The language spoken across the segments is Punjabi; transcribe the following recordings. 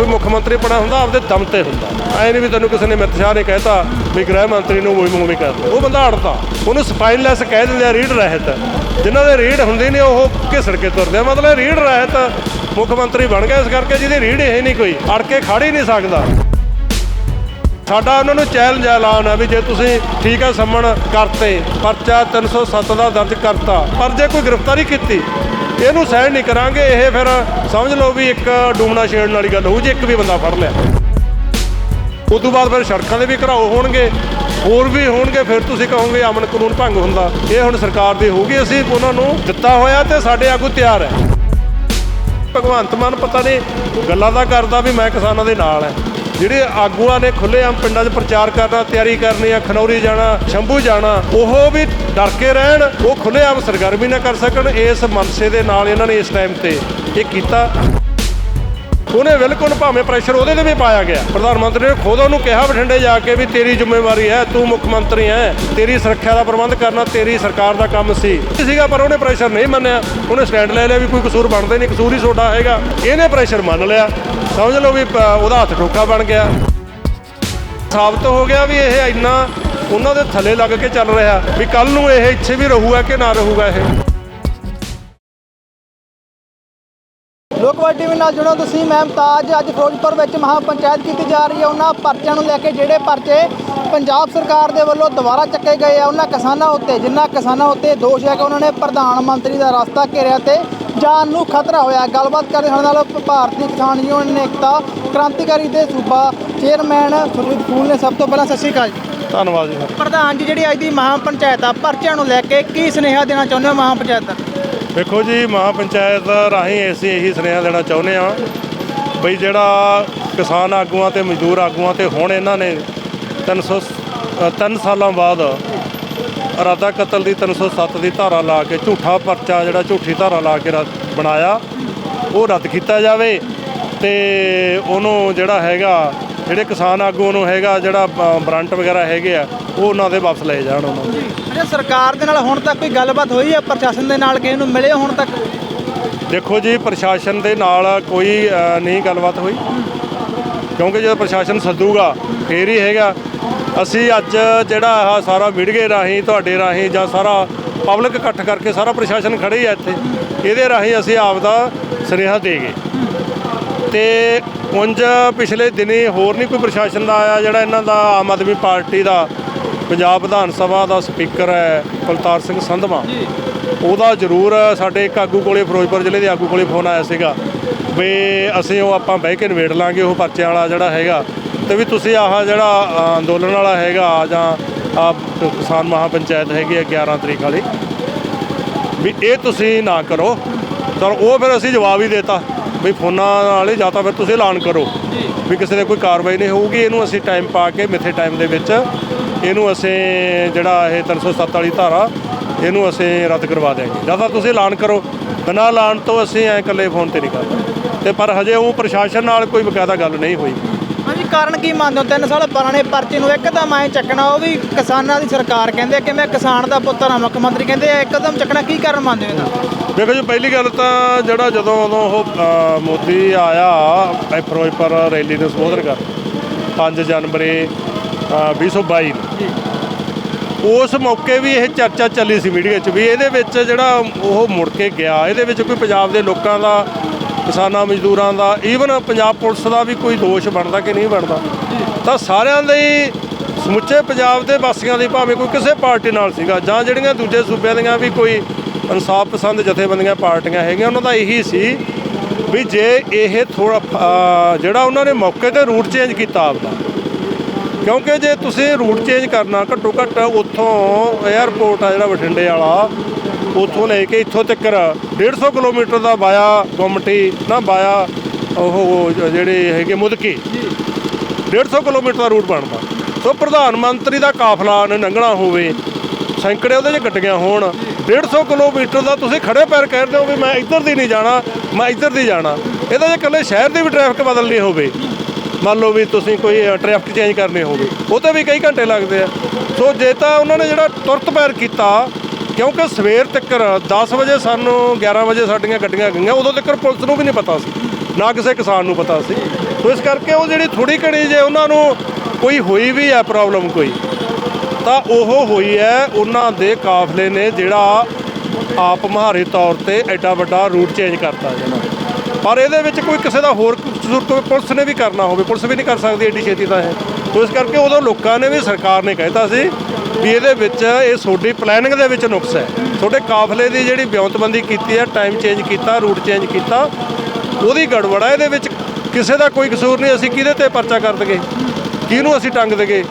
ਕੋਈ ਮੁੱਖ ਮੰਤਰੀ ਬਣਾ ਹੁੰਦਾ, ਆਪਦੇ ਦਮ ਤੇ ਹੁੰਦਾ। ਐ ਨਹੀਂ ਵੀ ਤੈਨੂੰ ਕਿਸੇ ਨੇ ਅਮਿਤ ਸ਼ਾਹ ਨੇ ਕਹਿਤਾ ਵੀ ਗ੍ਰਹਿ ਮੰਤਰੀ ਨੂੰ ਮੂਵੀ ਮੂਵੀ ਕਰ ਦਿਓ। ਉਹ ਬੰਦਾ ਅੜਦਾ ਉਹਨੂੰ ਸਪਾਈਨਲੈਸ ਕਹਿ ਦਿੰਦੇ ਆ ਰੀੜ ਰਹਿਤ। ਜਿਨ੍ਹਾਂ ਦੇ ਰੀੜ ਹੁੰਦੀ ਨੇ, ਉਹ ਘਿਸੜ ਕੇ ਤੁਰਦੇ ਆ। ਮਤਲਬ ਰੀੜ ਰਹਿਤ ਮੁੱਖ ਮੰਤਰੀ ਬਣ ਗਿਆ ਇਸ ਕਰਕੇ ਜਿਹਦੀ ਰੀੜ ਇਹ ਨਹੀਂ ਕੋਈ, ਅੜ ਕੇ ਖੜ ਹੀ ਨਹੀਂ ਸਕਦਾ। ਸਾਡਾ ਉਹਨਾਂ ਨੂੰ ਚੈਲੰਜ ਐਲਾਨ ਹੈ ਵੀ ਜੇ ਤੁਸੀਂ ਠੀਕ ਹੈ ਸੰਮਣ ਕਰਤੇ, ਪਰਚਾ 307 ਦਾ ਦਰਜ ਕਰਤਾ, ਪਰ ਜੇ ਕੋਈ ਗ੍ਰਿਫਤਾਰੀ ਕੀਤੀ, ਇਹਨੂੰ ਸਹਿਣ ਨਹੀਂ ਕਰਾਂਗੇ, ਇਹ ਫਿਰ ਸਮਝ ਲਓ ਵੀ ਇੱਕ ਡੂਮਣਾ ਛੇੜਨ ਵਾਲੀ ਗੱਲ ਹੋਊ, ਜੇ ਇੱਕ ਵੀ ਬੰਦਾ ਫੜ ਲਿਆ। ਉਸ ਤੋਂ ਬਾਅਦ ਫਿਰ ਸੜਕਾਂ ਦੇ ਵੀ ਘਰਾਓ ਹੋਣਗੇ, ਹੋਰ ਵੀ ਹੋਣਗੇ, ਫਿਰ ਤੁਸੀਂ ਕਹੋਗੇ ਅਮਨ ਕਾਨੂੰਨ ਭੰਗ ਹੁੰਦਾ। ਇਹ ਹੁਣ ਸਰਕਾਰ ਦੀ ਹੋਊਗੀ, ਅਸੀਂ ਉਹਨਾਂ ਨੂੰ ਦਿੱਤਾ ਹੋਇਆ ਤੇ ਸਾਡੇ ਆਗੂ ਤਿਆਰ ਹੈ। ਭਗਵੰਤ ਮਾਨ ਪਤਾ ਨਹੀਂ ਗੱਲਾਂ ਦਾ ਕਰਦਾ ਵੀ ਮੈਂ ਕਿਸਾਨਾਂ ਦੇ ਨਾਲ ਹੈ। ਜਿਹੜੇ ਆਗੂਆਂ ਨੇ ਖੁੱਲ੍ਹੇਆਮ ਪਿੰਡਾਂ 'ਚ ਪ੍ਰਚਾਰ ਕਰਨਾ, ਤਿਆਰੀ ਕਰਨੀ ਆ, ਖਨੌਰੀ ਜਾਣਾ, ਸ਼ੰਭੂ ਜਾਣਾ, ਉਹ ਵੀ ਡਰ ਕੇ ਰਹਿਣ, ਉਹ ਖੁੱਲ੍ਹੇਆਮ ਸਰਗਰਮੀ ਨਾ ਕਰ ਸਕਣ, ਇਸ ਮਨਸੇ ਦੇ ਨਾਲ ਇਹਨਾਂ ਨੇ ਇਸ ਟਾਈਮ ਤੇ ਇਹ ਕੀਤਾ। ਉਹਨੇ ਬਿਲਕੁਲ ਭਾਵੇਂ ਪ੍ਰੈਸ਼ਰ ਉਹਦੇ ਤੇ ਵੀ ਪਾਇਆ ਗਿਆ। ਪ੍ਰਧਾਨ ਮੰਤਰੀ ਨੇ ਖੁਦ ਉਹਨੂੰ ਕਿਹਾ ਬਠਿੰਡੇ ਜਾ ਕੇ ਵੀ ਤੇਰੀ ਜ਼ਿੰਮੇਵਾਰੀ ਹੈ, ਤੂੰ ਮੁੱਖ ਮੰਤਰੀ ਹੈ, ਤੇਰੀ ਸੁਰੱਖਿਆ ਦਾ ਪ੍ਰਬੰਧ ਕਰਨਾ ਤੇਰੀ ਸਰਕਾਰ ਦਾ ਕੰਮ ਸੀ। ਸੀਗਾ ਪਰ ਉਹਨੇ ਪ੍ਰੈਸ਼ਰ ਨਹੀਂ ਮੰਨਿਆ। ਉਹਨੇ ਸਟੈਂਡ ਲੈ ਲਿਆ ਵੀ ਕੋਈ ਕਸੂਰ ਬਣਦਾ ਨਹੀਂ, ਕਸੂਰ ਹੀ ਛੋਟਾ ਹੈਗਾ। ਇਹਨੇ ਪ੍ਰੈਸ਼ਰ ਮੰਨ ਲਿਆ। ਸਮਝ ਲਓ ਵੀ ਉਹਦਾ ਹੱਥ ਠੋਕਾ ਬਣ ਗਿਆ। ਸਾਬਤ ਹੋ ਗਿਆ ਵੀ ਇਹ ਇੰਨਾ ਉਹਨਾਂ ਦੇ ਥੱਲੇ ਲੱਗ ਕੇ ਚੱਲ ਰਿਹਾ, ਵੀ ਕੱਲ ਨੂੰ ਇਹ ਇੱਥੇ ਵੀ ਰਹੂਗਾ ਕਿ ਨਾ ਰਹੂਗਾ ਇਹ। ਲੋਕਵਾਦੀ ਟੀਵੀ ਨਾਲ ਜੁੜੋ ਤੁਸੀਂ ਮੈਂ ਮੁਮਤਾਜ। ਅੱਜ ਫਿਰੋਜ਼ਪੁਰ ਵਿੱਚ ਮਹਾ ਪੰਚਾਇਤ ਕੀਤੀ ਜਾ ਰਹੀ ਹੈ। ਉਹਨਾਂ ਪਰਚਿਆਂ ਨੂੰ ਲੈ ਕੇ ਜਿਹੜੇ ਪਰਚੇ ਪੰਜਾਬ ਸਰਕਾਰ ਦੇ ਵੱਲੋਂ ਦੁਬਾਰਾ ਚੱਕੇ ਗਏ ਆ ਉਹਨਾਂ ਕਿਸਾਨਾਂ ਉੱਤੇ ਜਿਨ੍ਹਾਂ ਕਿਸਾਨਾਂ ਉੱਤੇ ਦੋਸ਼ ਹੈ ਕਿ ਉਹਨਾਂ ਨੇ ਪ੍ਰਧਾਨ ਮੰਤਰੀ ਦਾ ਰਸਤਾ ਘੇਰਿਆ ਤੇ ਜਾਨ ਨੂੰ ਖਤਰਾ ਹੋਇਆ। ਗੱਲਬਾਤ ਕਰਦੇ ਹਾਂ ਨਾਲ ਭਾਰਤੀ ਕਿਸਾਨ ਯੂਨੀਅਨ ਏਕਤਾ ਕ੍ਰਾਂਤੀਕਾਰੀ ਦੇ ਸੂਬਾ ਚੇਅਰਮੈਨ ਸੁਰਜੀਤ ਫੂਲ ਨੇ। ਸਭ ਤੋਂ ਪਹਿਲਾਂ ਸਤਿ ਸ਼੍ਰੀ ਅਕਾਲ ਧੰਨਵਾਦ ਜੀ। ਪ੍ਰਧਾਨ ਜੀ ਜਿਹੜੀ ਅੱਜ ਦੀ ਮਹਾ ਪੰਚਾਇਤ ਆ ਪਰਚਿਆਂ ਨੂੰ ਲੈ ਕੇ ਕੀ ਸੁਨੇਹਾ ਦੇਣਾ ਚਾਹੁੰਦੇ ਹੋ ਮਹਾ ਪੰਚਾਇਤ ਦਾ? ਦੇਖੋ ਜੀ ਮਹਾ ਪੰਚਾਇਤ ਰਾਹੀਂ ਅਸੀਂ ਇਹੀ ਸੁਨੇਹਾ ਦੇਣਾ ਚਾਹੁੰਦੇ ਹਾਂ ਬਈ ਜਿਹੜਾ ਕਿਸਾਨ ਆਗੂਆਂ ਤੇ ਮਜ਼ਦੂਰ ਆਗੂਆਂ ਤੇ ਹੁਣ ਇਹਨਾਂ ਨੇ 300 ਅ, ਤਿੰਨ ਸਾਲਾਂ ਬਾਅਦ ਇਰਾਦਾ ਕਤਲ ਦੀ 307 ਦੀ ਧਾਰਾ ਲਾ ਕੇ ਝੂਠਾ ਪਰਚਾ ਜਿਹੜਾ ਝੂਠੀ ਧਾਰਾ ਲਾ ਕੇ ਰੱਦ- ਬਣਾਇਆ ਉਹ ਰੱਦ ਕੀਤਾ ਜਾਵੇ ਤੇ ਉਹਨੂੰ ਜਿਹੜਾ ਹੈਗਾ ਜਿਹੜੇ ਕਿਸਾਨ ਆਗੂ ਨੂੰ ਹੈਗਾ ਜਿਹੜਾ ਬ- ਵਾਰੰਟ ਵਗੈਰਾ ਹੈਗੇ ਆ ਉਹ ਉਹਨਾਂ ਦੇ ਵਾਪਸ ਲਏ ਜਾਣ ਉਹਨਾਂ ਨੂੰ। ਅੱਛਾ ਸਰਕਾਰ ਦੇ ਨਾਲ ਹੁਣ ਤੱਕ ਕੋਈ ਗੱਲਬਾਤ ਹੋਈ ਹੈ ਪ੍ਰਸ਼ਾਸਨ ਦੇ ਨਾਲ ਕਿਸੇ ਨੂੰ ਮਿਲੇ ਹੁਣ ਤੱਕ? ਦੇਖੋ ਜੀ ਪ੍ਰਸ਼ਾਸਨ ਦੇ ਨਾਲ ਕੋਈ ਨਹੀਂ ਗੱਲਬਾਤ ਹੋਈ। ਕਿਉਂਕਿ ਜਦੋਂ ਪ੍ਰਸ਼ਾਸਨ ਸੱਦੂਗਾ ਫੇਰ ਹੀ ਹੈਗਾ। ਅਸੀਂ ਅੱਜ ਜਿਹੜਾ ਆਹ ਸਾਰਾ ਮੀਡੀਏ ਰਾਹੀਂ ਤੁਹਾਡੇ ਰਾਹੀਂ ਜਾਂ ਸਾਰਾ ਪਬਲਿਕ ਇਕੱਠ ਕਰਕੇ ਸਾਰਾ ਪ੍ਰਸ਼ਾਸਨ ਖੜੇ ਹੀ ਆ ਇੱਥੇ ਇਹਦੇ ਰਾਹੀਂ ਅਸੀਂ ਆਪ ਦਾ ਸੁਨੇਹਾ ਦੇ ਗਏ। ਤੇ ਉਂਝ ਪਿਛਲੇ ਦਿਨੀ ਹੋਰ ਨਹੀਂ ਕੋਈ ਪ੍ਰਸ਼ਾਸਨ ਦਾ ਆਇਆ ਜਿਹੜਾ ਇਹਨਾਂ ਦਾ ਆਮ ਆਦਮੀ ਪਾਰਟੀ ਦਾ ਪੰਜਾਬ ਵਿਧਾਨ ਸਭਾ ਦਾ ਸਪੀਕਰ ਹੈ ਕੁਲਤਾਰ ਸਿੰਘ ਸੰਧਵਾ। ਉਹਦਾ ਜ਼ਰੂਰ ਸਾਡੇ ਇੱਕ ਆਗੂ ਕੋਲੇ ਫਿਰੋਜ਼ਪੁਰ ਜ਼ਿਲ੍ਹੇ ਦੇ ਆਗੂ ਕੋਲੇ ਫੋਨ ਆਇਆ ਸੀਗਾ ਵੀ ਅਸੀਂ ਉਹ ਆਪਾਂ ਬਹਿ ਕੇ ਨਿਬੇੜ ਲਾਂਗੇ ਉਹ ਪਰਚਿਆਂ ਵਾਲਾ ਜਿਹੜਾ ਹੈਗਾ ਤੇ ਵੀ ਤੁਸੀਂ ਆਹ ਜਿਹੜਾ ਅੰਦੋਲਨ ਵਾਲਾ ਹੈਗਾ ਜਾਂ ਆ ਕਿਸਾਨ ਮਹਾ ਪੰਚਾਇਤ ਹੈਗੀ ਆ 11 ਤਰੀਕ ਵਾਲੀ ਵੀ ਇਹ ਤੁਸੀਂ ਨਾ ਕਰੋ। ਤਾਂ ਉਹ ਫਿਰ ਅਸੀਂ ਜਵਾਬ ਹੀ ਦੇਤਾ। ਵੀ ਫੋਨਾਂ ਹੀ ਜਾਂ ਤਾਂ ਫਿਰ ਤੁਸੀਂ ਐਲਾਨ ਕਰੋ ਵੀ ਕਿਸੇ ਦੇ ਕੋਈ ਕਾਰਵਾਈ ਨਹੀਂ ਹੋਊਗੀ। ਇਹਨੂੰ ਅਸੀਂ ਟਾਈਮ ਪਾ ਕੇ ਮਿੱਥੇ ਟਾਈਮ ਦੇ ਵਿੱਚ ਇਹਨੂੰ ਅਸੀਂ ਜਿਹੜਾ ਇਹ 307 ਵਾਲੀ ਧਾਰਾ ਇਹਨੂੰ ਅਸੀਂ ਰੱਦ ਕਰਵਾ ਦਿਆਂਗੇ। ਜਾਂ ਤਾਂ ਤੁਸੀਂ ਐਲਾਨ ਕਰੋ। ਬਿਨਾਂ ਐਲਾਨ ਤੋਂ ਅਸੀਂ ਐ ਇਕੱਲੇ ਫੋਨ ਤੇ ਨਹੀਂ ਕਰਦੇ। ਤੇ ਪਰ ਹਜੇ ਉਹ ਪ੍ਰਸ਼ਾਸਨ ਨਾਲ ਕੋਈ ਬਕਾਇਦਾ ਗੱਲ ਨਹੀਂ ਹੋਈ। ਹਾਂਜੀ ਕਾਰਨ ਕੀ ਮੰਨਦੇ ਹੋ? ਤਿੰਨ ਸਾਲ ਪੁਰਾਣੇ ਪਰਚੇ ਨੂੰ ਇੱਕਦਮ ਐ ਚੱਕਣਾ ਉਹ ਵੀ ਕਿਸਾਨਾਂ ਦੀ ਸਰਕਾਰ ਕਹਿੰਦੇ ਆ ਕਿ ਮੈਂ ਕਿਸਾਨ ਦਾ ਪੁੱਤਰ ਹਾਂ ਮੁੱਖ ਮੰਤਰੀ ਕਹਿੰਦੇ ਆ ਇੱਕਦਮ ਚੱਕਣਾ ਕੀ ਕਾਰਨ ਮੰਨਦੇ ਹੋ ਇਹਦਾ? ਦੇਖੋ ਜੀ ਪਹਿਲੀ ਗੱਲ ਤਾਂ ਜਿਹੜਾ ਜਦੋਂ ਉਦੋਂ ਉਹ ਮੋਦੀ ਆਇਆ ਫਿਰੋਜ਼ਪੁਰ ਰੈਲੀ ਨੂੰ ਸੰਬੋਧਨ ਕਰ 5 ਜਨਵਰੀ ਅ, 2022 ਨੂੰ। ਉਸ ਮੌਕੇ ਵੀ ਇਹ ਚਰਚਾ ਚੱਲੀ ਸੀ ਮੀਡੀਆ 'ਚ ਵੀ ਇਹਦੇ ਵਿੱਚ ਜਿਹੜਾ ਉਹ ਮੁੜ ਕੇ ਗਿਆ ਇਹਦੇ ਵਿੱਚ ਕੋਈ ਪੰਜਾਬ ਦੇ ਲੋਕਾਂ ਦਾ ਕਿਸਾਨਾਂ ਮਜ਼ਦੂਰਾਂ ਦਾ ਈਵਨ ਪੰਜਾਬ ਪੁਲਿਸ ਦਾ ਵੀ ਕੋਈ ਦੋਸ਼ ਬਣਦਾ ਕਿ ਨਹੀਂ ਬਣਦਾ, ਤਾਂ ਸਾਰਿਆਂ ਲਈ ਸਮੁੱਚੇ ਪੰਜਾਬ ਦੇ ਵਾਸੀਆਂ ਦੀ ਭਾਵੇਂ ਕੋਈ ਕਿਸੇ ਪਾਰਟੀ ਨਾਲ ਸੀਗਾ, ਜਾਂ ਜਿਹੜੀਆਂ ਦੂਜੇ ਸੂਬਿਆਂ ਦੀਆਂ ਵੀ ਕੋਈ ਇਨਸਾਫ ਪਸੰਦ ਜਥੇਬੰਦੀਆਂ ਪਾਰਟੀਆਂ ਹੈਗੀਆਂ, ਉਹਨਾਂ ਦਾ ਇਹੀ ਸੀ ਵੀ ਜੇ ਇਹ ਥੋੜਾ ਜਿਹੜਾ ਉਹਨਾਂ ਨੇ ਮੌਕੇ ਤੇ ਰੂਟ ਚੇਂਜ ਕੀਤਾ ਆਪਦਾ, ਕਿਉਂਕਿ ਜੇ ਤੁਸੀਂ ਰੂਟ ਚੇਂਜ ਕਰਨਾ ਘੱਟੋ ਘੱਟ ਉੱਥੋਂ 에ਅਰਪੋਰਟ ਆ ਜਿਹੜਾ ਬਠਿੰਡੇ ਵਾਲਾ ਉੱਥੋਂ ਲੈ ਕੇ ਇੱਥੋਂ ਤੱਕ 150 ਕਿਲੋਮੀਟਰ ਦਾ ਬਾਇਆ ਗੁੰਮਟੀ ਨਾ ਬਾਇਆ ਉਹ ਜਿਹੜੇ ਹੈਗੇ ਮੁਦਕੀ। 150 ਕਿਲੋਮੀਟਰ ਦਾ ਰੂਟ ਬਣਦਾ। ਸੋ ਪ੍ਰਧਾਨ ਮੰਤਰੀ ਦਾ ਕਾਫਲਾ ਨੇ ਲੰਘਣਾ ਹੋਵੇ ਸੈਂਕੜੇ ਉਹਦੇ 'ਚ ਗੱਡੀਆਂ ਹੋਣ 150 ਕਿਲੋਮੀਟਰ ਦਾ ਤੁਸੀਂ ਖੜੇ ਪੈਰ ਕਹਿੰਦੇ ਹੋ ਵੀ ਮੈਂ ਇੱਧਰ ਦੀ ਨਹੀਂ ਜਾਣਾ ਮੈਂ ਇੱਧਰ ਦੀ ਜਾਣਾ। ਇਹਦਾ ਜੇ ਇਕੱਲੇ ਸ਼ਹਿਰ ਦੀ ਵੀ ਟ੍ਰੈਫਿਕ ਬਦਲਣੀ ਹੋਵੇ। ਮੰਨ ਲਓ ਵੀ ਤੁਸੀਂ ਕੋਈ ਟ੍ਰੈਫਿਕ ਚੇਂਜ ਕਰਨੀ ਹੋਵੇ ਉਹ ਤੇ ਵੀ ਕਈ ਘੰਟੇ ਲੱਗਦੇ ਆ। ਸੋ ਜੇ ਤਾਂ ਉਹਨਾਂ ਨੇ ਜਿਹੜਾ ਤੁਰਤ ਪੈਰ ਕੀਤਾ ਕਿਉਂਕਿ ਸਵੇਰ ਤੱਕ 10 ਵਜੇ ਸਾਨੂੰ 11 ਵਜੇ ਸਾਡੀਆਂ ਗੱਡੀਆਂ ਗਈਆਂ, ਉਦੋਂ ਤੱਕ ਪੁਲਿਸ ਨੂੰ ਵੀ ਨਹੀਂ ਪਤਾ ਸੀ, ਨਾ ਕਿਸੇ ਕਿਸਾਨ ਨੂੰ ਪਤਾ ਸੀ। ਸੋ ਇਸ ਕਰਕੇ ਉਹ ਜਿਹੜੀ ਥੋੜੀ ਘੜੀ ਜੇ ਉਹਨਾਂ ਨੂੰ ਕੋਈ ਹੋਈ ਵੀ ਹੈ ਪ੍ਰੋਬਲਮ ਕੋਈ, ਤਾਂ ਉਹ ਹੋਈ ਹੈ ਉਹਨਾਂ ਦੇ ਕਾਫਲੇ ਨੇ ਜਿਹੜਾ ਆਪ ਮਹਾਰੇ ਤੌਰ ਤੇ ਐਡਾ ਵੱਡਾ ਰੂਟ ਚੇਂਜ ਕਰਤਾ। ਜਨਾ ਪਰ ਇਹਦੇ ਵਿੱਚ ਕੋਈ ਕਿਸੇ ਦਾ ਹੋਰ ਕਸੂਰ ਕੋਈ ਪੁਲਿਸ ਨੇ ਵੀ ਕਰਨਾ ਹੋਵੇ, ਪੁਲਿਸ ਵੀ ਨਹੀਂ ਕਰ ਸਕਦੀ ਏਡੀ ਛੇਤੀ ਤਾਂ ਇਹ। ਸੋ ਇਸ ਕਰਕੇ ਉਦੋਂ ਲੋਕਾਂ ਨੇ ਵੀ ਸਰਕਾਰ ਨੇ ਕਹਿਤਾ ਸੀ ਵੀ ਇਹਦੇ ਵਿੱਚ, ਇਹ ਤੁਹਾਡੀ ਪਲੈਨਿੰਗ ਦੇ ਵਿੱਚ ਨੁਕਸ ਹੈ। ਤੁਹਾਡੇ ਕਾਫਲੇ ਦੀ ਜਿਹੜੀ ਬਿਉਂਤਬੰਦੀ ਕੀਤੀ ਹੈ ਟਾਈਮ ਚੇਂਜ ਕੀਤਾ ਰੂਟ ਚੇਂਜ ਕੀਤਾ, ਉਹਦੀ ਗੜਬੜ ਹੈ, ਇਹਦੇ ਵਿੱਚ ਕਿਸੇ ਦਾ ਕੋਈ ਕਸੂਰ ਨਹੀਂ, ਅਸੀਂ ਕਿਹਦੇ ਤੇ ਪਰਚਾ ਕਰ ਦਗੇ ਕਿਹਨੂੰ ਅਸੀਂ ਟੰਗ ਦਗੇ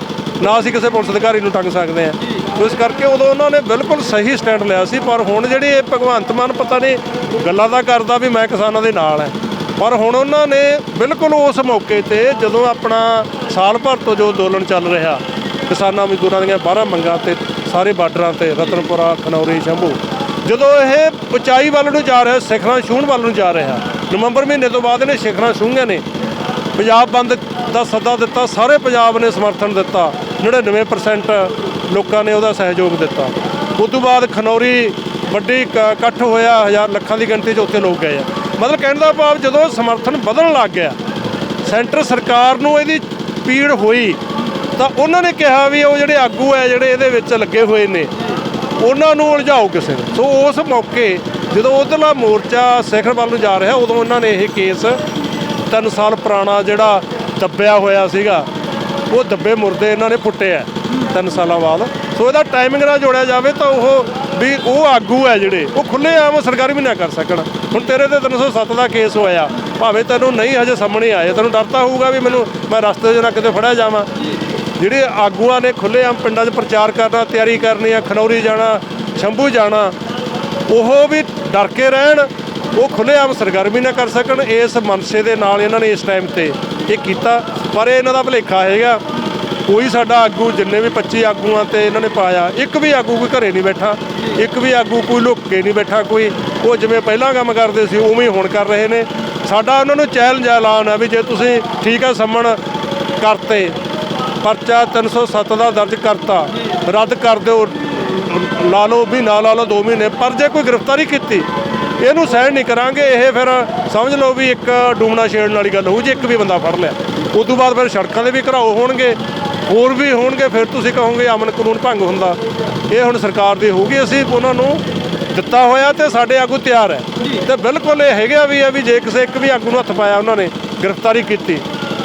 ਨਾ ਅਸੀਂ ਕਿਸੇ ਪੁਲਿਸ ਅਧਿਕਾਰੀ ਨੂੰ ਟੰਗ ਸਕਦੇ ਹਾਂ। ਇਸ ਕਰਕੇ ਉਦੋਂ ਉਹਨਾਂ ਨੇ ਬਿਲਕੁਲ ਸਹੀ ਸਟੈਂਡ ਲਿਆ ਸੀ, ਪਰ ਹੁਣ ਜਿਹੜੀ ਇਹ ਭਗਵੰਤ ਮਾਨ ਪਤਾ ਨਹੀਂ ਗੱਲਾਂ ਦਾ ਕਰਦਾ ਵੀ ਮੈਂ ਕਿਸਾਨਾਂ ਦੇ ਨਾਲ ਹੈ। ਪਰ ਹੁਣ ਉਹਨਾਂ ਨੇ ਬਿਲਕੁਲ ਉਸ ਮੌਕੇ ਤੇ ਜਦੋਂ ਆਪਣਾ ਸਾਲ ਭਰ ਤੋਂ ਜੋ ਅੰਦੋਲਨ ਚੱਲ ਰਿਹਾ, ਕਿਸਾਨਾਂ ਮਜ਼ਦੂਰਾਂ ਦੀਆਂ 12 ਮੰਗਾਂ ਤੇ, ਸਾਰੇ ਬਾਰਡਰਾਂ ਤੇ, ਰਤਨਪੁਰਾ, ਖਨੌਰੀ, ਸ਼ੰਭੂ, ਜਦੋਂ ਇਹ ਉਚਾਈ ਵੱਲ ਨੂੰ ਜਾ ਰਿਹਾ, ਸਿਖਰਾਂ ਛੂਹਣ ਵੱਲ ਨੂੰ ਜਾ ਰਿਹਾ, ਨਵੰਬਰ ਮਹੀਨੇ ਤੋਂ ਬਾਅਦ ਇਹਨੇ ਸਿਖਰਾਂ ਛੂਹੀਆਂ ਨੇ। ਪੰਜਾਬ ਬੰਦ ਦਾ ਸੱਦਾ ਦਿੱਤਾ, ਸਾਰੇ ਪੰਜਾਬ ਨੇ ਸਮਰਥਨ ਦਿੱਤਾ 99% ਲੋਕਾਂ ਨੇ ਉਹਦਾ ਸਹਿਯੋਗ ਦਿੱਤਾ। ਉਸ ਤੋਂ ਬਾਅਦ ਖਨੌਰੀ ਵੱਡੀ ਕ- ਇਕੱਠ ਹੋਇਆ, ਹਜ਼ਾਰ ਲੱਖਾਂ ਦੀ ਗਿਣਤੀ 'ਚ ਉੱਥੇ ਲੋਕ ਗਏ ਆ। ਮਤਲਬ ਕਹਿਣ ਦਾ ਭਾਵ ਜਦੋਂ ਸਮਰਥਨ ਵਧਣ ਲੱਗ ਗਿਆ, ਸੈਂਟਰ ਸਰਕਾਰ ਨੂੰ ਇਹਦੀ ਪੀੜ ਹੋਈ, ਤਾਂ ਉਹਨਾਂ ਨੇ ਕਿਹਾ ਵੀ ਉਹ ਜਿਹੜੇ ਆਗੂ ਹੈ, ਜਿਹੜੇ ਇਹਦੇ ਵਿੱਚ ਲੱਗੇ ਹੋਏ ਨੇ, ਉਹਨਾਂ ਨੂੰ ਉਲਝਾਓ ਕਿਸੇ ਨੂੰ। ਸੋ ਉਸ ਮੌਕੇ ਜਦੋਂ ਉਧਰਲਾ ਮੋਰਚਾ ਸਿਖਰ ਵੱਲ ਨੂੰ ਜਾ ਰਿਹਾ, ਉਦੋਂ ਉਹਨਾਂ ਨੇ ਇਹ ਕੇਸ ਤਿੰਨ ਸਾਲ ਪੁਰਾਣਾ ਜਿਹੜਾ ਦੱਬਿਆ ਹੋਇਆ ਸੀਗਾ, ਉਹ ਦੱਬੇ ਮੁਰਦੇ ਇਹਨਾਂ ਨੇ ਪੁੱਟਿਆ ਤਿੰਨ ਸਾਲਾਂ ਬਾਅਦ। ਸੋ ਇਹਦਾ ਟਾਈਮਿੰਗ ਨਾਲ ਜੋੜਿਆ ਜਾਵੇ ਤਾਂ ਉਹ ਵੀ ਉਹ ਆਗੂ ਹੈ ਜਿਹੜੇ, ਉਹ ਖੁੱਲੇ ਆਮ ਸਰਕਾਰੀ ਵੀ ਨਾ ਕਰ ਸਕਣ। ਹੁਣ ਤੇਰੇ ਤੇ 307 ਦਾ ਕੇਸ ਹੋਇਆ। ਭਾਵੇਂ ਤੈਨੂੰ ਨਹੀਂ ਹਜੇ ਸਾਹਮਣੇ ਆਇਆ ਤੈਨੂੰ ਡਰ ਤਾਂ ਹੋਊਗਾ ਵੀ ਮੈਨੂੰ ਮੈਂ ਰਸਤੇ 'ਚ ਨਾ ਕਿਤੇ ਫੜਿਆ ਜਾਵਾਂ। ਜਿਹੜੇ ਆਗੂਆਂ ਨੇ ਖੁੱਲੇ ਆਮ ਪਿੰਡਾਂ 'ਚ ਪ੍ਰਚਾਰ ਕਰਨਾ, ਤਿਆਰੀ ਕਰਨੀ ਆ, ਖਨੌਰੀ ਜਾਣਾ, ਸ਼ੰਭੂ ਜਾਣਾ, ਉਹ ਵੀ ਡਰ ਕੇ ਰਹਿਣ, ਉਹ ਖੁੱਲੇ ਆਮ ਸਰਗਰਮੀ ਨਾ ਕਰ ਸਕਣ। ਇਸ ਮਨਸੇ ਦੇ ਨਾਲ ਇਹਨਾਂ ਨੇ ਇਸ ਟਾਈਮ ਤੇ ਇਹ ਕੀਤਾ, ਪਰ ਇਹ ਇਹਨਾਂ ਦਾ ਭਲੇਖਾ ਹੈਗਾ। ਕੋਈ ਸਾਡਾ ਆਗੂ ਜਿੰਨੇ ਵੀ 25 ਆਗੂਆਂ ਤੇ ਇਹਨਾਂ ਨੇ ਪਾਇਆ, ਇੱਕ ਵੀ ਆਗੂ ਕੋਈ ਘਰੇ ਨਹੀਂ ਬੈਠਾ, ਇੱਕ ਵੀ ਆਗੂ ਕੋਈ ਲੁੱਕ ਕੇ ਨਹੀਂ ਬੈਠਾ ਕੋਈ। ਉਹ ਜਿਵੇਂ ਪਹਿਲਾਂ ਕੰਮ ਕਰਦੇ ਸੀ, ਉਵੇਂ ਹੀ ਹੁਣ ਕਰ ਰਹੇ ਨੇ। ਸਾਡਾ ਉਹਨਾਂ ਨੂੰ ਚੈਲੰਜ ਐਲਾਨ ਹੈ ਵੀ ਜੇ ਤੁਸੀਂ ਠੀਕ ਹੈ ਸੰਮਣ ਕਰਤੇ, ਪਰਚਾ 307 ਦਾ ਦਰਜ ਕਰਤਾ, ਰੱਦ ਕਰ ਦਿਓ, ਲਾ ਲਓ ਵੀ ਨਾ ਲਾ ਲਓ 2 ਮਹੀਨੇ। ਪਰ ਜੇ ਕੋਈ ਗ੍ਰਿਫਤਾਰੀ ਕੀਤੀ ਇਹਨੂੰ ਸਹਿਣ ਨਹੀਂ ਕਰਾਂਗੇ ਇਹ ਫਿਰ ਸਮਝ ਲਓ ਵੀ ਇੱਕ ਡੂਮਣਾ ਛੇੜਨ ਵਾਲੀ ਗੱਲ ਹੋਊ ਜੇ ਇੱਕ ਵੀ ਬੰਦਾ ਫੜ ਲਿਆ। ਉਸ ਤੋਂ ਬਾਅਦ ਫਿਰ ਸੜਕਾਂ ਦੇ ਵੀ ਘਰਾਓ ਹੋਣਗੇ ਹੋਰ ਵੀ ਹੋਣਗੇ ਫਿਰ ਤੁਸੀਂ ਕਹੋਗੇ ਅਮਨ ਕਾਨੂੰਨ ਭੰਗ ਹੁੰਦਾ। ਇਹ ਹੁਣ ਸਰਕਾਰ ਦੀ ਹੋਊਗੀ ਅਸੀਂ ਉਹਨਾਂ ਨੂੰ ਦਿੱਤਾ ਹੋਇਆ ਤੇ ਸਾਡੇ ਆਗੂ ਤਿਆਰ ਹੈ। ਤੇ ਬਿਲਕੁਲ ਇਹ ਹੈਗਾ ਵੀ ਹੈ ਵੀ ਜੇ ਕਿਸੇ ਇੱਕ ਵੀ ਆਗੂ ਨੂੰ ਹੱਥ ਪਾਇਆ ਉਹਨਾਂ ਨੇ ਗ੍ਰਿਫਤਾਰੀ ਕੀਤੀ।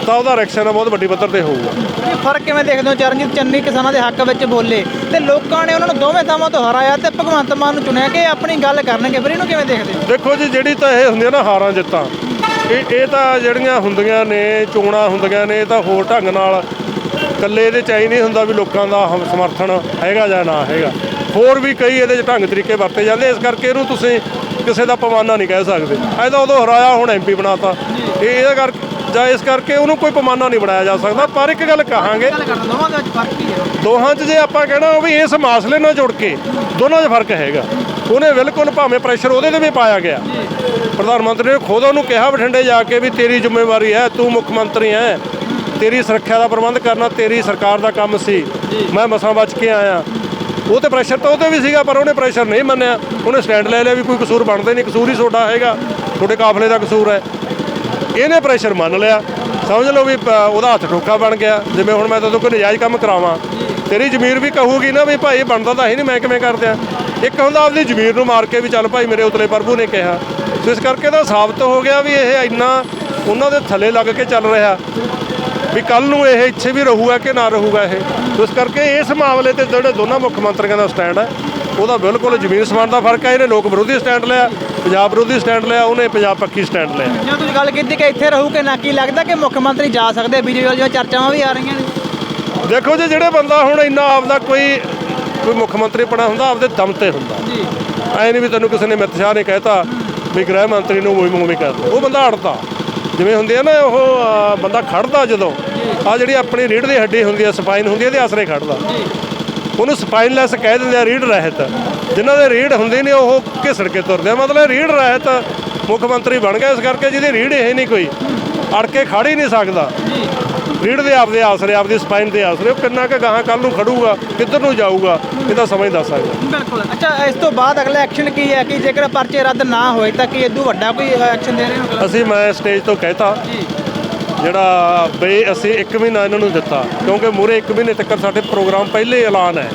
ਤਾਂ ਉਹਦਾ ਰਿਐਕਸ਼ਨ ਬਹੁਤ ਵੱਡੀ ਪੱਧਰ ਤੇ ਹੋਊਗਾ। ਇਹ ਫ਼ਰਕ ਕਿਵੇਂ ਦੇਖਦੇ ਹੋ? ਚਰਨਜੀਤ ਚੰਨੀ ਕਿਸਾਨਾਂ ਦੇ ਹੱਕ ਵਿੱਚ ਬੋਲੇ ਤੇ ਲੋਕਾਂ ਨੇ ਉਹਨਾਂ ਨੂੰ ਦੋਵੇਂ ਥਾਵਾਂ ਤੋਂ ਹਰਾਇਆ ਤੇ ਭਗਵੰਤ ਮਾਨ ਨੂੰ ਚੁਣਿਆ ਕਿ ਆਪਣੀ ਗੱਲ ਕਰਨਗੇ। ਫਿਰ ਇਹਨੂੰ ਕਿਵੇਂ ਦੇਖਦੇ ਹੋ? ਦੇਖੋ ਜੀ ਜਿਹੜੀ ਤਾਂ ਇਹ ਹੁੰਦੀਆਂ ਨਾ ਹਾਰਾਂ ਜਿੱਤਾਂ ਇਹ ਇਹ ਤਾਂ ਜਿਹੜੀਆਂ ਹੁੰਦੀਆਂ ਨੇ ਚੋਣਾਂ ਹੁੰਦੀਆਂ ਨੇ ਇਹ ਤਾਂ ਹੋਰ ਢੰਗ ਨਾਲ ਇਕੱਲੇ ਇਹਦੇ ਚ ਹੀ ਨਹੀਂ ਹੁੰਦਾ ਵੀ ਲੋਕਾਂ ਦਾ ਹਮ- ਸਮਰਥਨ ਹੈਗਾ ਜਾਂ ਨਾ ਹੈਗਾ। ਹੋਰ ਵੀ ਕਈ ਇਹਦੇ ਚ ਢੰਗ ਤਰੀਕੇ ਵਰਤੇ ਜਾਂਦੇ ਇਸ ਕਰਕੇ ਇਹਨੂੰ ਤੁਸੀਂ ਕਿਸੇ ਦਾ ਪਮਾਨਾ ਨਹੀਂ ਕਹਿ ਸਕਦੇ। ਐ ਤਾਂ ਉਦੋਂ ਹਰਾਇਆ ਹੁਣ ਐਮਪੀ ਬਣਾਤਾ। ਇਹ ਇਹਦਾ ਕਰ ਜਾਂ ਇਸ ਕਰਕੇ ਉਹਨੂੰ ਕੋਈ ਪਮਾਨਾ ਨਹੀਂ ਬਣਾਇਆ ਜਾ ਸਕਦਾ ਪਰ ਇੱਕ ਗੱਲ ਕਹਾਂਗੇ। ਦੋਹਾਂ 'ਚ ਜੇ ਆਪਾਂ ਕਹਿਣਾ ਉਹ ਵੀ ਇਸ ਮਾਸਲੇ ਨਾਲ ਜੁੜ ਕੇ ਦੋਨਾਂ 'ਚ ਫ਼ਰਕ ਹੈਗਾ। ਉਹਨੇ ਬਿਲਕੁਲ ਭਾਵੇਂ ਪ੍ਰੈਸ਼ਰ ਉਹਦੇ ਤੇ ਵੀ ਪਾਇਆ ਗਿਆ। ਪ੍ਰਧਾਨ ਮੰਤਰੀ ਨੇ ਖੁਦ ਉਹਨੂੰ ਕਿਹਾ ਬਠਿੰਡੇ ਜਾ ਕੇ ਵੀ ਤੇਰੀ ਜ਼ਿੰਮੇਵਾਰੀ ਹੈ ਤੂੰ ਮੁੱਖ ਮੰਤਰੀ ਹੈ। ਤੇਰੀ ਸੁਰੱਖਿਆ ਦਾ ਪ੍ਰਬੰਧ ਕਰਨਾ ਤੇਰੀ ਸਰਕਾਰ ਦਾ ਕੰਮ ਸੀ। ਮੈਂ ਮਸਾਂ ਬਚ ਕੇ ਆਇਆ। ਉਹ ਤੇ ਪ੍ਰੈਸ਼ਰ ਤਾਂ ਉਹਤੇ ਵੀ ਸੀਗਾ ਪਰ ਉਹਨੇ ਪ੍ਰੈਸ਼ਰ ਨਹੀਂ ਮੰਨਿਆ। ਉਹਨੇ ਸਟੈਂਡ ਲੈ ਲਿਆ ਵੀ ਕੋਈ ਕਸੂਰ ਬਣਦਾ ਨਹੀਂ ਕਸੂਰ ਹੀ ਤੁਹਾਡਾ ਹੈਗਾ। ਤੁਹਾਡੇ ਕਾਫਲੇ ਦਾ ਕਸੂਰ ਹੈ। ਇਹਨੇ ਪ੍ਰੈਸ਼ਰ ਮੰਨ ਲਿਆ। ਸਮਝ ਲਓ ਵੀ ਉਹਦਾ ਹੱਥ ਠੋਕਾ ਬਣ ਗਿਆ। ਜਿਵੇਂ ਹੁਣ ਮੈਂ ਤਦੋਂ ਕੋਈ ਨਜਾਇਜ਼ ਕੰਮ ਕਰਾਵਾਂ। ਤੇਰੀ ਜ਼ਮੀਰ ਵੀ ਕਹੂਗੀ ਨਾ ਵੀ ਭਾਈ ਬਣਦਾ ਤਾਂ ਹੈ ਨਹੀਂ ਮੈਂ ਕਿਵੇਂ ਕਰਦਿਆਂ ਇੱਕ ਹੁੰਦਾ ਆਪਦੀ ਜ਼ਮੀਰ ਨੂੰ ਮਾਰ ਕੇ ਵੀ ਚੱਲ ਭਾਈ ਮੇਰੇ ਉਤਲੇ ਪ੍ਰਭੂ ਨੇ ਕਿਹਾ। ਸੋ ਇਸ ਕਰਕੇ ਤਾਂ ਸਾਬਤ ਹੋ ਗਿਆ ਵੀ ਇਹ ਇੰਨਾ ਉਹਨਾਂ ਦੇ ਥੱਲੇ ਲੱਗ ਕੇ ਚੱਲ ਰਿਹਾ। ਵੀ ਕੱਲ ਨੂੰ ਇਹ ਇੱਥੇ ਵੀ ਰਹੂਗਾ ਕਿ ਨਾ ਰਹੂਗਾ ਇਹ? ਸੋ ਇਸ ਕਰਕੇ ਇਸ ਮਾਮਲੇ ਤੇ ਜਿਹੜੇ ਦੋਨਾਂ ਮੁੱਖ ਮੰਤਰੀਆਂ ਦਾ ਸਟੈਂਡ ਹੈ ਉਹਦਾ ਬਿਲਕੁਲ ਜ਼ਮੀਨ ਸਮਾਨ ਦਾ ਫ਼ਰਕ ਹੈ ਇਹਨੇ ਲੋਕ ਵਿਰੋਧੀ ਸਟੈਂਡ ਲਿਆ ਪੰਜਾਬ ਵਿਰੋਧੀ ਸਟੈਂਡ ਲਿਆ ਉਹਨੇ ਪੰਜਾਬ ਪੱਖੀ ਸਟੈਂਡ ਲਿਆ। ਜਦੋਂ ਤੁਸੀਂ ਗੱਲ ਕੀਤੀ ਕਿ ਇੱਥੇ ਰਹੂ ਕਿ ਨਾ ਕੀ ਲੱਗਦਾ ਕਿ ਮੁੱਖ ਮੰਤਰੀ ਜਾ ਸਕਦੇ ਬੀਜੇਪੀ ਵਾਲੀਆਂ ਚਰਚਾਵਾਂ ਵੀ ਆ ਰਹੀਆਂ ਨੇ। ਦੇਖੋ ਜੀ ਜਿਹੜੇ ਬੰਦਾ ਹੁਣ ਇੰਨਾ ਆਪਦਾ ਕੋਈ ਕੋਈ ਮੁੱਖ ਮੰਤਰੀ ਪੜਾ ਹੁੰਦਾ ਆਪਦੇ ਦਮ ਤੇ ਹੁੰਦਾ। ਜੀ। ਐ ਨਹੀਂ ਵੀ ਤੈਨੂੰ ਕਿਸੇ ਨੇ ਅਮਿਤ ਸ਼ਾਹ ਨੇ ਕਹਿਤਾ ਵੀ ਗ੍ਰਹਿ ਮੰਤਰੀ ਨੂੰ ਮੂਵੀ ਮੂਵੀ ਕਰ। ਉਹ ਬੰਦਾ ਅੜਦਾ ਜਿਵੇਂ ਹੁੰਦੀ ਆ ਨਾ ਉਹ ਬੰਦਾ ਖੜਦਾ ਜਦੋਂ। ਆ ਜਿਹੜੀ ਆਪਣੀ ਰੀੜ ਦੀ ਹੱਡੀ ਹੁੰਦੀ ਆ ਸਪਾਈਨ ਹੁੰਦੀ ਆ ਇਹਦੇ ਆਸਰੇ ਖੜਦਾ। ਉਹਨੂੰ ਸਪਾਈਨਲੈਸ ਕਹਿ ਦਿੰਦੇ ਆ ਰੀੜ ਰਹਿਤ। ਜਿਨ੍ਹਾਂ ਦੇ ਰੀੜ ਹੁੰਦੇ ਨੇ ਉਹ ਘਿਸੜ ਕੇ ਤੁਰਦੇ ਆ। ਮਤਲਬ ਰੀੜ ਰਹਿਤ ਮੁੱਖ ਮੰਤਰੀ ਬਣ ਗਿਆ ਇਸ ਕਰਕੇ ਜਿਹਦੀ ਰੀੜ ਇਹ ਨਹੀਂ ਕੋਈ। ਅੜ ਕੇ ਖੜ ਹੀ ਨਹੀਂ ਸਕਦਾ। ਰੀੜ ਦੇ ਆਪਦੇ ਆਸਰੇ ਆਪਦੀ ਸਪਾਈਨ ਦੇ ਆਸਰੇ। ਉਹ ਕਿੰਨਾ ਕੁ ਗਾਹਾਂ ਕੱਲ ਨੂੰ ਖੜੂਗਾ ਕਿੱਧਰ ਨੂੰ ਜਾਊਗਾ ਇਹਦਾ ਸਮਝ ਦੱਸ ਸਕਦਾ ਬਿਲਕੁਲ। ਅੱਛਾ ਇਸ ਤੋਂ ਬਾਅਦ ਅਗਲਾ ਐਕਸ਼ਨ ਕੀ ਹੈ? ਕਿ ਜੇਕਰ ਪਰਚੇ ਰੱਦ ਨਾ ਹੋਏ ਤਾਂ ਕੀ ਇਦੋਂ ਵੱਡਾ ਕੋਈ ਐਕਸ਼ਨ ਦੇ ਰਹੇ ਹੋ ਅਸੀਂ ਮੈਂ ਸਟੇਜ ਤੋਂ ਕਹਿਤਾ। ਜਿਹੜਾ ਬਈ ਅਸੀਂ 1 ਮਹੀਨਾ ਇਹਨਾਂ ਨੂੰ ਦਿੱਤਾ, ਕਿਉਂਕਿ ਮੂਰੇ 1 ਮਹੀਨੇ ਤੱਕ ਸਾਡੇ ਪ੍ਰੋਗਰਾਮ ਪਹਿਲੇ ਐਲਾਨ ਹੈ।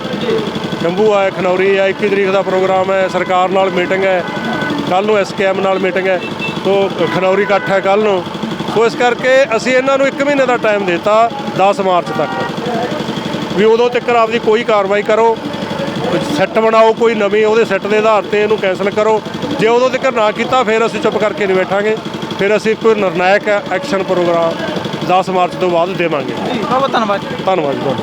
ਸ਼ੰਭੂ ਆ, ਖਨੌਰੀ ਆ 21 ਤਰੀਕ ਦਾ ਪ੍ਰੋਗਰਾਮ ਹੈ, ਸਰਕਾਰ ਨਾਲ ਮੀਟਿੰਗ ਹੈ ਕੱਲ ਨੂੰ ਐਸਕੇਐਮ ਨਾਲ ਮੀਟਿੰਗ ਹੈ, ਸੋ ਖਨੌਰੀ ਇਕੱਠ ਹੈ ਕੱਲ ਨੂੰ। ਸੋ ਇਸ ਕਰਕੇ ਅਸੀਂ ਇਹਨਾਂ ਨੂੰ 1 ਮਹੀਨੇ ਦਾ ਟਾਈਮ ਦਿੱਤਾ 10 ਮਾਰਚ ਤੱਕ। ਵੀ ਉਦੋਂ ਤੱਕ ਆਪਦੀ ਕੋਈ ਕਾਰਵਾਈ ਕਰੋ, ਸੈੱਟ ਬਣਾਓ ਕੋਈ ਨਵੀਂ, ਉਹਦੇ ਸੈੱਟ ਦੇ ਆਧਾਰ ਤੇ ਇਹਨੂੰ ਕੈਨਸਲ ਕਰੋ। ਜੇ ਉਦੋਂ ਤੱਕ ਨਾ ਕੀਤਾ, ਫਿਰ ਅਸੀਂ ਚੁੱਪ ਕਰਕੇ ਨਹੀਂ ਬੈਠਾਂਗੇ। ਫਿਰ ਅਸੀਂ ਕੋਈ ਨਿਰਣਾਇਕ ਐਕਸ਼ਨ ਪ੍ਰੋਗਰਾਮ 10 ਮਾਰਚ ਤੋਂ ਬਾਅਦ ਦੇਵਾਂਗੇ। ਬਹੁਤ ਬਹੁਤ ਧੰਨਵਾਦ। ਧੰਨਵਾਦ ਜੀ। ਤੁਹਾਡਾ